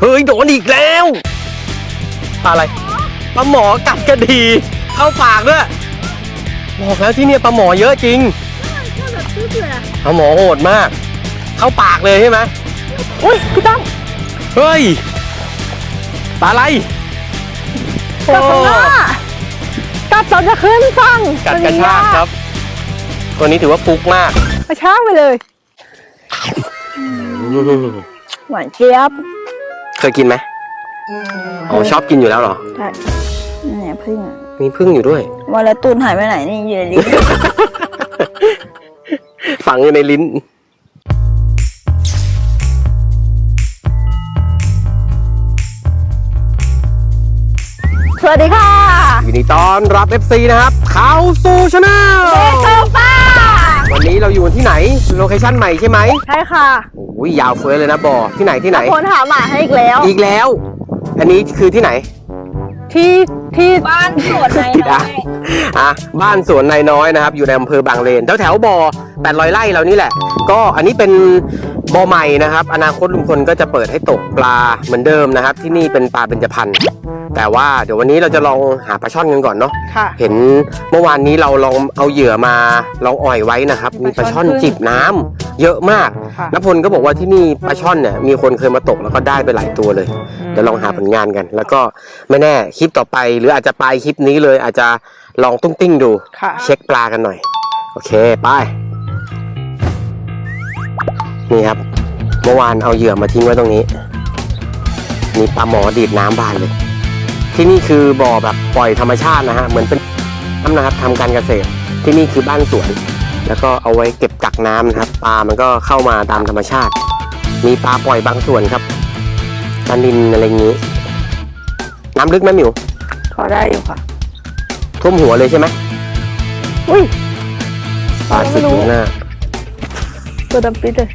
เฮ้ยโดนอีกแล้วปลาอะไรปลาหมอกัดกระดี เข้าปากด้วยบอกแล้วที่เนี่ยปลาหมอเยอะจริงถ้าแบบซื้อเผื่อปลาหมอโหดมาก เข้าปากเลยใช่ไหมอุ้ยพี่ตั้งเฮ้ยปลาอะไรกัดตรงหน้ากัดตอนจะขึ้นฟังกัดกระชากครับ ตัวนี้ถือว่าฟุกมากกระชากไปเลย หวานเจี๊ยบ เคยกินไหมอ๋อชอบกินอยู่แล้วเหรอ ใช่เนี่ยพึ่งมีพึ่งอยู่ด้วยวันละตูนหายไปไหนนี่อยู่ในลิ้น ฝังอยู่ในลิ้น สวัสดีค่ะ ยินดีต้อนรับ FC นะครับ เข้าสู่ช anel เด็กเติมป้า วันนี้เราอยู่ที่ไหน โลเคชั่นใหม่ใช่ไหมใช่ค่ะโอ้ยยาวเฟ้ยเลยนะบอที่ไหนที่ไหน คนหาหมาให้อีกแล้ว อีกแล้ว อันนี้คือที่ไหน ที่ที่บ้านสวนในที่อะอะบ้านสวนนายน้อยนะครับ อยู่ในอำเภอบางเลนแถวแถวๆบ่อ800ไร่เรานี่แหละ ก็อันนี้เป็นบ่อใหม่นะครับ อนาคตลุงพลก็จะเปิดให้ตกปลาเหมือนเดิมนะครับ ที่นี่เป็นปลาเบญจพรรณ แต่ว่าเดี๋ยววันนี้เราจะลองหาปลาช่อนกันก่อนเนาะค่ะ เห็นเมื่อวานนี้เราลองเอาเหยื่อมาลองอ่อยไว้นะครับ มีปลาช่อนจิบน้ำเยอะมากค่ะ นพลก็บอกว่าที่นี่ปลาช่อนเนี่ยมีคนเคยมาตกแล้วก็ได้ไปหลายตัวเลย เดี๋ยวลองหาผลงานกัน แล้วก็ไม่แน่คลิปต่อไป หรืออาจจะปลายคลิปนี้เลยอาจจะลองตุ้งติ้งดู ค่ะเช็คปลากันหน่อย โอเคไปนี่ครับ เมื่อวานเอาเหยื่อมาทิ้งไว้ตรงนี้ มีปลาหมอดีดน้ำบานเลย ที่นี่คือบ่อแบบปล่อยธรรมชาตินะฮะเหมือนเป็นน้ำนะครับทำการเกษตร ที่นี่คือบ้านสวน แล้วก็เอาไว้เก็บกักน้ำนะครับปลามันก็เข้ามาตามธรรมชาติ มีปลาปล่อยบางส่วนครับปลานินอะไรอย่างนี้ น้ำลึกไหมหมิวพอได้อยู่ค่ะ ท่วมหัวเลยใช่ไหมอุ้ยปลาสิบอยู่หน้าตัวดำปิดเลย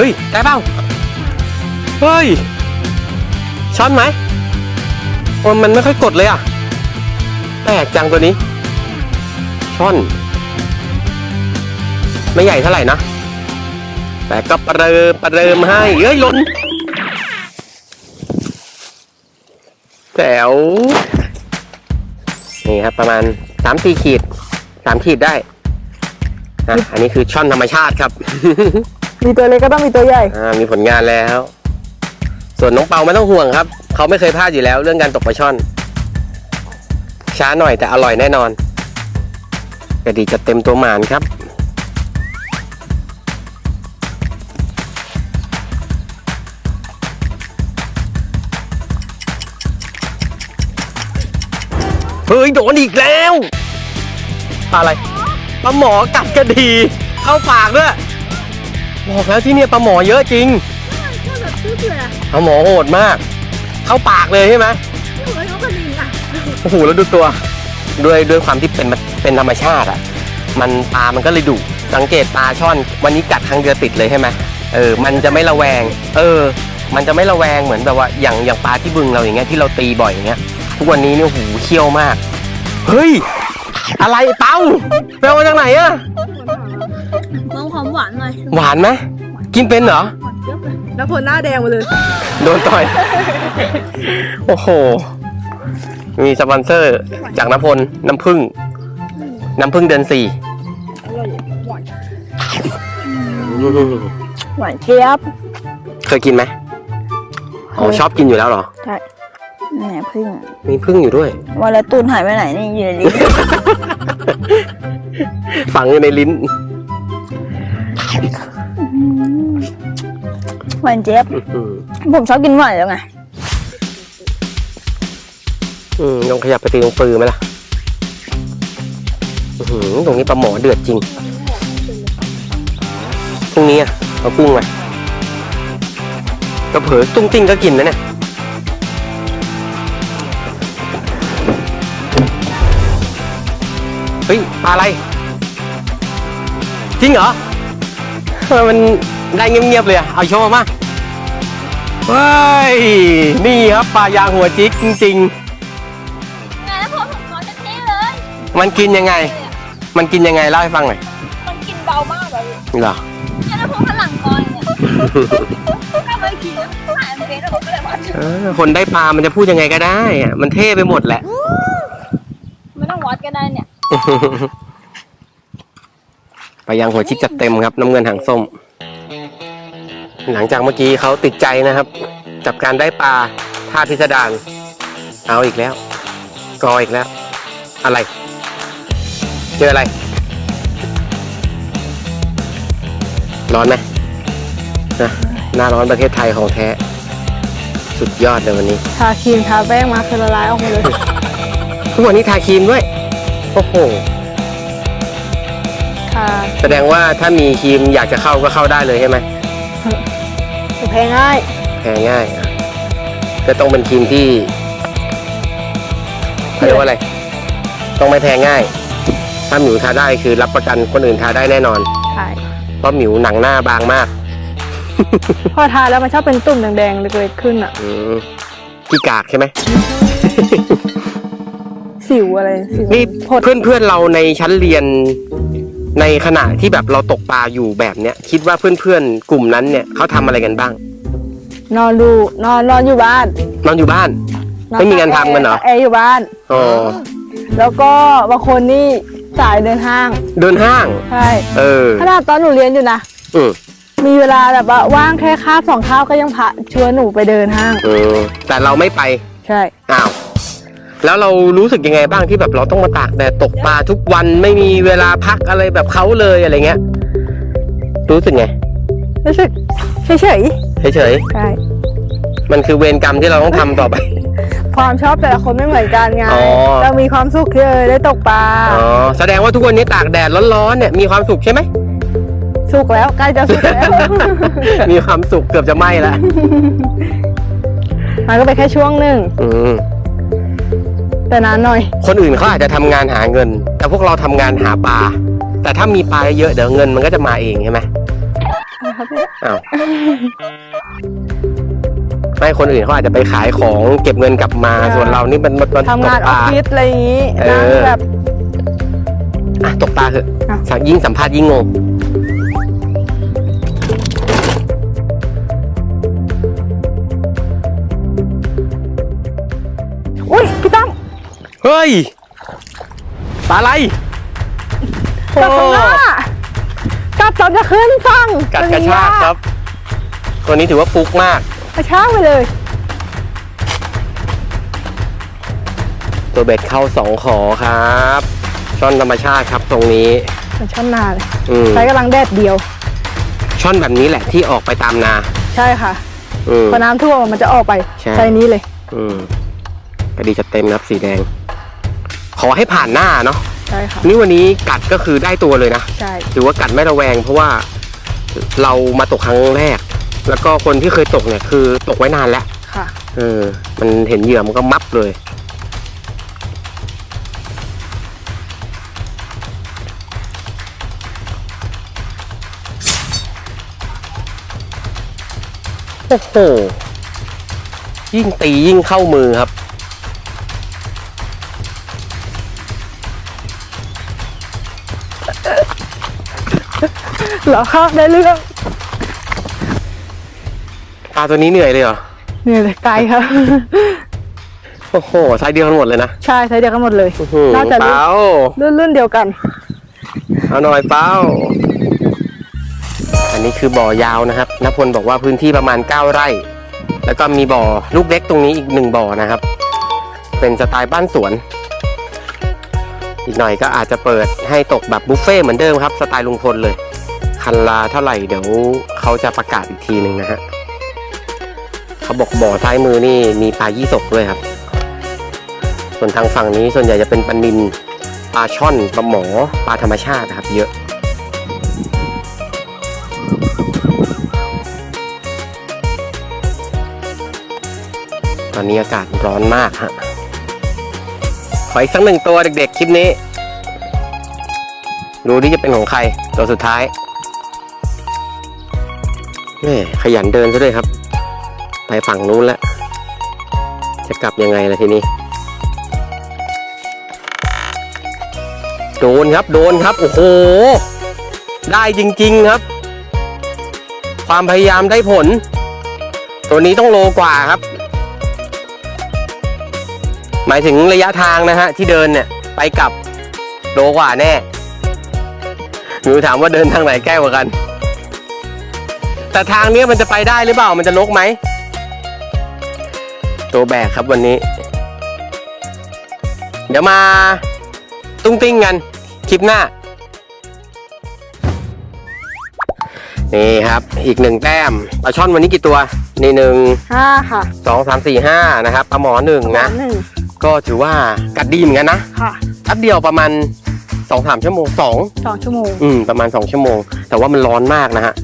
เฮ้ยได้เปล่าเฮ้ยช้อนไหมโอ้มันไม่ค่อยกดเลยอะแปลกจังตัวนี้ ช่อน ไม่ใหญ่เท่าไหร่นะ แต่ก็ประเริมประเริมให้เอ้ยล่นแจ๋วนี่ครับประมาณสามสี่ขีดสามขีดได้นะอันนี้คือช่อนธรรมชาติครับ มีตัวเล็กก็ต้องมีตัวใหญ่ อ่ามีผลงานแล้ว ส่วนน้องเปาไม่ต้องห่วงครับ เขาไม่เคยพลาดอยู่แล้วเรื่องการตกปลาช่อน ช้าหน่อยแต่อร่อยแน่นอนกระดีจะเต็มตัวหมานครับ เฮ้ยโดนอีกแล้วปลาอะไรปลาหมอกัดกระดี เข้าปากด้วย บอกแล้วที่เนี่ยปลาหมอเยอะจริงถ้าแบบซื้อเผื่อปลาหมอโหดมาก เข้าปากเลยใช่ไหมไม่เหมือนเขากระดิ่งอะโอ้โหแล้วดูตัวด้วยด้วยความที่เป็นเป็นธรรมชาติอะ มันปลามันก็เลยดุสังเกตปลาช่อน วันนี้กัดครั้งเดียวติดเลยใช่ไหมเออ มันจะไม่ระแวง เออ มันจะไม่ระแวงเหมือนแบบว่าอย่างอย่างปลาที่บึงเราอย่างเงี้ยที่เราตีบ่อยอย่างเงี้ยทุกวันนี้เนี่ยหูเขี้ยวมาก เฮ้ย อะไรเต้าไปเอามาจากไหนอะ หน่อยหวานไหมกินเป็นเหรอหวานเจี๊ยบเลยแล้วผลหน้าแดงมาเลย โดนต่อย โอ้โห มีสปอนเซอร์จากน้ำพล น้ำผึ้งน้ำผึ้งเดือนสี่ อร่อยหวานหวานเจี๊ยบเคยกินไหมอ๋อชอบกินอยู่แล้วเหรอ ใช่เนี่ยพึ่งมีผึ้งอยู่ด้วย วันละตูนหายไปไหนนี่อยู่ในลิ้น ฝังอยู่ในลิ้น หวานเจี๊ยบอื้อหือผมชอบกินหวานแล้วไงอืมลองขยับไปตีตรงปือไหมล่ะอื้อหือตรงนี้ปลาหมอเดือดจริงพรุ่งนี้อะเอากุ้งมาก็เผลอตุ้งติ้งก็กินนะเนี่ยเฮ้ยปลาอะไร จริงเหรอทำไมมันได้เงียบๆเลยอะเอาโชว์มาเฮ้ย นี่ครับปลายางหัวจิกจริงไงแล้วผมผมนอนจะเท่เลย ๆ มันกินยังไง มันกินยังไงเล่าให้ฟังหน่อยมันกินเบามากเลยเหรอไงแล้วผมพลังก่อนเนี่ยก็ไม่กินแล้วถ่ายมันเป็นแล้วผมก็เลยวัดเออคนได้ปลา มันจะพูดยังไงก็ได้อะมันเท่ไปหมดแหละ ไม่ต้องวัดก็ได้เนี่ย ปลายางหัวชิกจัดเต็มครับน้ำเงินหางส้ม หลังจากเมื่อกี้เขาติดใจนะครับกับการได้ปลาท่าพิสดารเอาอีกแล้ว กออีกแล้ว อะไร เจออะไร ร้อนไหมนะหน้าร้อนประเทศไทยของแท้ สุดยอดเลยวันนี้ ทาครีมทาแป้งมาคือละลายออกมาเลย ทุกวันนี้ทาครีมด้วย โอ้โหทา แสดงว่าถ้ามีครีมอยากจะเข้าก็เข้าได้เลยใช่ไหมแพ้ง่ายแพ้ง่ายอะก็ต้องเป็นครีมที่เขาเรียกว่าอะไร ต้องไม่แพ้ง่าย ถ้าหมิวทาได้คือรับประกันคนอื่นทาได้แน่นอน ใช่เพราะหมิวหนังหน้าบางมากพอทาแล้วมันชอบเป็นตุ่มแดงๆเล็กๆขึ้นอะ อืมขี้กากใช่ไหม สิวอะไรสิวนี่ผดเพื่อนเพื่อนๆเราในชั้นเรียน ในขณะที่แบบเราตกปลาอยู่แบบเนี้ยคิดว่าเพื่อนเพื่อนๆกลุ่มนั้นเนี่ยเขาทำอะไรกันบ้าง นอนดูนอนนอนอยู่บ้านนอนอยู่บ้าน ไม่มีงานทำกันเหรอ แอร์อยู่บ้าน อ๋อแล้วก็บางคนนี่สายเดินห้างเดินห้าง ใช่เออขนาดตอนหนูเรียนอยู่นะอืมมีเวลาแบบว่าว่างแค่คาบสองคาบก็ยังพาชวนหนูไปเดินห้าง เออแต่เราไม่ไปใช่อ้าว แล้วเรารู้สึกยังไงบ้างที่แบบเราต้องมาตากแดดตกปลาทุกวันไม่มีเวลาพักอะไรแบบเขาเลยอะไรเงี้ย รู้สึกไงรู้สึกเฉยเฉยๆใช่ๆมันคือเวรกรรมที่เราต้องทำต่อไป ความชอบแต่ละคนไม่เหมือนกันไงอ๋อ เรามีความสุขที่เออได้ตกปลาอ๋อแสดงว่าทุกวันนี้ตากแดดร้อนๆเนี่ยมีความสุขใช่ไหม สุกแล้วใกล้จะสุกแล้ว มีความสุขเกือบจะไหม้แล้วมันก็เป็นแค่ช่วงหนึ่ง อืม แต่นานหน่อย คนอื่นเขาอาจจะทำงานหาเงิน แต่พวกเราทำงานหาปลา แต่ถ้ามีปลาเยอะเดี๋ยวเงินมันก็จะมาเองใช่ไหมอ้าว ไม่คนอื่นเขาอาจจะไปขายของเก็บเงินกลับมาใช่ส่วนเรานี่มันมันมันทำงานตกอปอฟลา ฟิศอะไรอย่างนี้เออนั่งแบบ อะตกปลาเถอะอะสักยิ่งสัมภาษณ์ยิ่งงง เฮ้ยปลาอะไรกลับข้างหน้ากัดตอนจะขึ้นฟังกัดกระชากครับ ตัวนี้ถือว่าฟุกมาก กระชากไปเลย ตัวเบ็ดเข้าสองขอครับช่อนธรรมชาติครับตรงนี้มันช่อนนาเลยอืมใช้กำลังแดดเดียว ช่อนแบบนี้แหละที่ออกไปตามนา ใช่ค่ะอืม พอน้ำท่วมมันจะออกไปใช่ใช้นี้เลย อืมกระดีจะเต็มนะครับสีแดง ขอให้ผ่านหน้าเนาะใช่ค่ะนี่วันนี้กัดก็คือได้ตัวเลยนะใช่ถือว่ากัดไม่ระแวง เพราะว่าเรามาตกครั้งแรก แล้วก็คนที่เคยตกเนี่ยคือตกไว้นานแล้วค่ะเออมันเห็นเหยื่อมันก็มับเลย โอ้โหยิ่งตียิ่งเข้ามือครับ เหรอคะได้เรื่องปลาตัวนี้เหนื่อยเลยเหรอเนี่ยเลยไกลครับ โอ้โหไซส์เดียวกันหมดเลยนะใช่ใช้เดียวกันหมดเลยอื้อหือน่าจะเปรุ่นล่ารุ่นรุ่นเดียวกัน เอาหน่อยเป้าอันนี้คือบ่อยาวนะครับนพลบอกว่าพื้นที่ประมาณ 9 ไร่ แล้วก็มีบ่อลูกเล็กตรงนี้อีกหนึ่งบ่อนะครับ เป็นสไตล์บ้านสวน อีกหน่อยก็อาจจะเปิดให้ตกแบบบุฟเฟ่เหมือนเดิมครับสไตล์ลุงพลเลย คันลาเท่าไหร่เดี๋ยวเขาจะประกาศอีกทีหนึ่งนะฮะเขาบอกบ่อซ้ายมือนี่มีปลายี่สกด้วยครับ ส่วนทางฝั่งนี้ส่วนใหญ่จะเป็นปลานิลปลาช่อนปลาหมอปลาธรรมชาติครับ เยอะตอนนี้อากาศร้อนมากฮะ ขออีกสักหนึ่งตัวเด็กๆ คลิปนี้ ดูที่จะเป็นของใคร ตัวสุดท้ายแม่ขยันเดินซะด้วยครับ ไปฝั่งนู้นแล้วจะกลับยังไงล่ะทีนี้ โดนครับโดนครับ โอ้โห ได้จริงๆครับ ความพยายามได้ผล ตัวนี้ต้องโลกว่าครับ หมายถึงระยะทางนะฮะที่เดินเนี่ยไปกลับโลกว่าแน่หนูถามว่าเดินทางไหนใกล้กว่ากัน แต่ทางเนี้ยมันจะไปได้หรือเปล่ามันจะลกไหมตัวแบกครับวันนี้ เดี๋ยวมาตุ้งติ้งกัน คลิปหน้า นี่ครับ อีกหนึ่งแต้มปลาช่อนวันนี้กี่ตัว นี่หนึ่งห้าค่ะสองสามสี่ห้านะครับปลาหมอหนึ่งนะหนึ่ง ก็ถือว่ากัดดีเหมือนกันนะค่ะแป๊บเดียวประมาณสองสามชั่วโมงสองสองชั่วโมงอืมประมาณ2ชั่วโมง แต่ว่ามันร้อนมากนะฮะ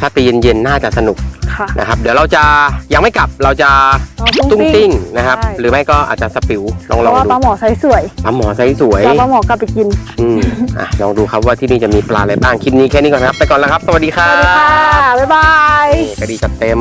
ถ้าตีเย็นๆน่าจะสนุกค่ะ นะครับ เดี๋ยวเราจะยังไม่กลับเราจะเอาตุ้งติ้งนะครับ ใช่ หรือไม่ก็อาจจะสปิวลองเพลองราะว่าดูปลาหมอไซส์สวยปลาหมอไซส์สวย แล้วปลาหมอกลับไปกิน อืมอะลองดูครับว่าที่นี่จะมีปลาอะไรบ้างคลิปนี้แค่นี้ก่อนนะครับ ไปก่อนแล้วครับ สวัสดีคสรัวัสดีค่ะ บบ๊ายบาย นี่กระดีจัดเต็ม